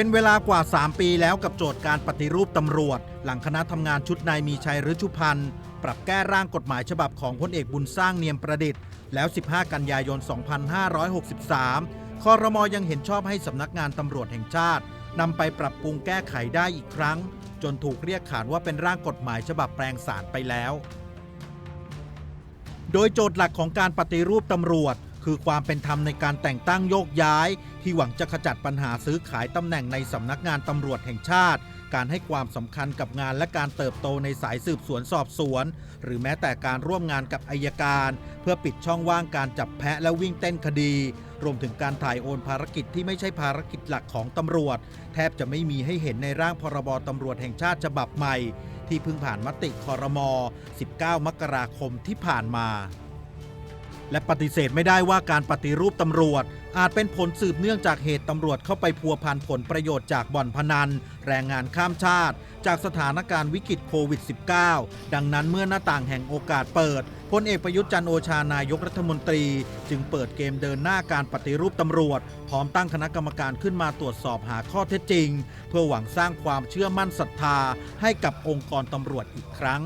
เป็นเวลากว่า 3 ปีแล้วกับโจทย์การปฏิรูปตำรวจ หลังคณะทำงานชุดนายมีชัยฤชุพันธ์ปรับแก้ร่างกฎหมายฉบับของพลเอกบุญสร้างเนียมประดิษฐ์แล้ว 15 กันยายน 2563 คอรมอยังเห็นชอบให้สำนักงานตำรวจแห่งชาตินำไปปรับปรุงแก้ไขได้อีกครั้ง จนถูกเรียกขานว่าเป็นร่างกฎหมายฉบับแปลงสารไปแล้ว โดยโจทย์หลักของการปฏิรูปตำรวจ คือความเป็นธรรมในการแต่งตั้งโยกย้าย ที่หวังจะขจัดปัญหาซื้อขายตำแหน่งในสำนักงานตำรวจแห่งชาติ การให้ความสำคัญกับงานและการเติบโตในสายสืบสวนสอบสวน หรือแม้แต่การร่วมงานกับอายการ เพื่อปิดช่องว่างการจับแพะและวิ่งเต้นคดี รวมถึงการถ่ายโอนภารกิจที่ไม่ใช่ภารกิจหลักของตำรวจ แทบจะไม่มีให้เห็นในร่างพรบตำรวจแห่งชาติฉบับใหม่ ที่เพิ่งผ่านมติคอรมอ 19 มกราคมที่ผ่านมา และปฏิเสธไม่ได้ว่าการปฏิรูปตำรวจ อาจเป็นผลสืบเนื่องจากเหตุตำรวจเข้าไปพัวพันผลประโยชน์จากบ่อนพนัน แรงงานข้ามชาติ จากสถานการณ์วิกฤตโควิด -19 ดังนั้นเมื่อหน้าต่างแห่งโอกาสเปิดพลเอกประยุทธ์จันโอชานายกรัฐมนตรี จึงเปิดเกมเดินหน้าการปฏิรูปตำรวจ พร้อมตั้งคณะกรรมการขึ้นมาตรวจสอบหาข้อเท็จจริง เพื่อหวังสร้างความเชื่อมั่นศรัทธาให้กับองค์กรตำรวจอีกครั้ง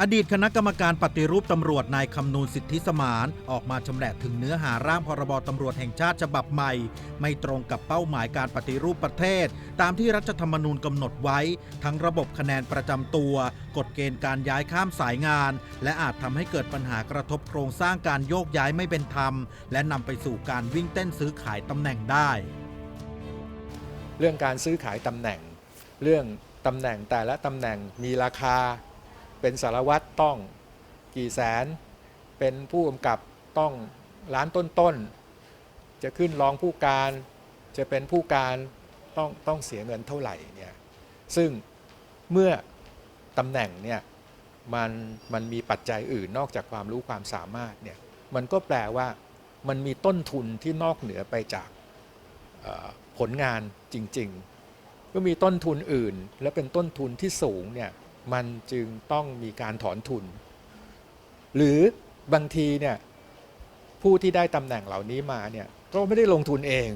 อดีตคณะกรรมการปฏิรูปตำรวจนายคำนูนสิทธิสมาน ออกมาชำแหละถึงเนื้อหาร่างพรบตำรวจแห่งชาติฉบับใหม่ ไม่ตรงกับเป้าหมายการปฏิรูปประเทศ ตามที่รัฐธรรมนูญกำหนดไว้ ทั้งระบบคะแนนประจำตัว กฎเกณฑ์การย้ายข้ามสายงาน และอาจทำให้เกิดปัญหากระทบโครงสร้างการโยกย้ายไม่เป็นธรรม และนำไปสู่การวิ่งเต้นซื้อขายตำแหน่งได้ เรื่องการซื้อขายตำแหน่ง เรื่องตำแหน่งแต่ละตำแหน่งมีราคา เป็นสารวัตรต้องกี่แสน เป็นผู้กำกับต้องล้านต้นๆ จะขึ้นรองผู้การ จะเป็นผู้การต้องต้องเสียเงินเท่าไหร่เนี่ยซึ่งเมื่อตำแหน่งเนี่ยมันมันมีปัจจัยอื่นนอกจากความรู้ความสามารถเนี่ยมันก็แปลว่ามันมีต้นทุนที่นอกเหนือไปจากผลงานจริง ๆ ก็มีต้นทุนอื่น และเป็นต้นทุนที่สูงเนี่ย มันจึงต้องมีการถอนทุน หรือบางทีเนี่ยผู้ที่ได้ตำแหน่งเหล่านี้มาเนี่ยก็ไม่ได้ลงทุนเอง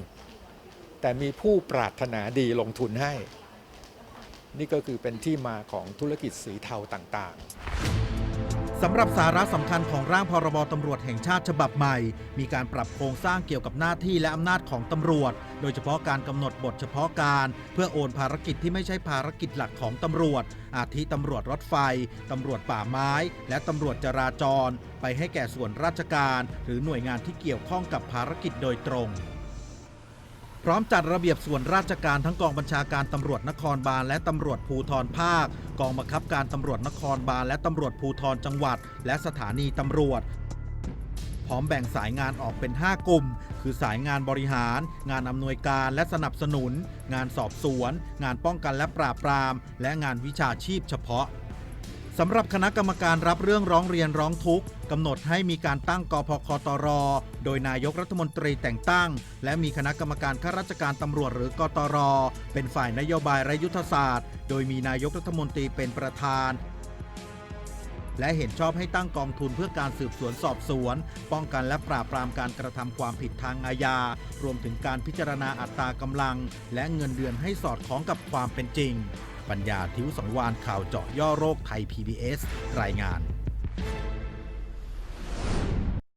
แต่มีผู้ปรารถนาดีลงทุนให้ นี่ก็คือเป็นที่มาของธุรกิจสีเทาต่างๆ สำหรับสาระสำคัญของร่างพรบตำรวจแห่งชาติฉบับใหม่ มีการปรับโครงสร้างเกี่ยวกับหน้าที่และอำนาจของตำรวจ โดยเฉพาะการกำหนดบทเฉพาะการ เพื่อโอนภารกิจที่ไม่ใช่ภารกิจหลักของตำรวจ อาทิตำรวจรถไฟตำรวจป่าไม้ และตำรวจจราจร ไปให้แก่ส่วนราชการ หรือหน่วยงานที่เกี่ยวข้องกับภารกิจโดยตรง ร้อมจัดระเบียบส่วนราชการทั้งกองบัญชาการตำรวจนครบาลและตำรวจภูธรภาค กองบังคับการตำรวจนครบาลและตำรวจภูธรจังหวัด และสถานีตำรวจ พร้อมแบ่งสายงานออกเป็น 5 กลุ่ม คือสายงานบริหาร งานอำนวยการและสนับสนุน งานสอบสวน งานป้องกันและปราบปราม และงานวิชาชีพเฉพาะ สำหรับคณะกรรมการรับเรื่องร้องเรียนร้องทุกข์กำหนดให้มีการตั้งกพคตร โดยนายกรัฐมนตรีแต่งตั้ง และมีคณะกรรมการข้าราชการตำรวจหรือกตร เป็นฝ่ายนโยบายและยุทธศาสตร์ โดยมีนายกรัฐมนตรีเป็นประธาน และเห็นชอบให้ตั้งกองทุนเพื่อการสืบสวนสอบสวน ป้องกันและปราบปรามการกระทำความผิดทางอาญารวมถึงการพิจารณาอัตรากำลัง และเงินเดือนให้สอดคล้องกับความเป็นจริง ปัญญาทิวสังวานข่าวเจาะย่อโรคไทย PBS รายงาน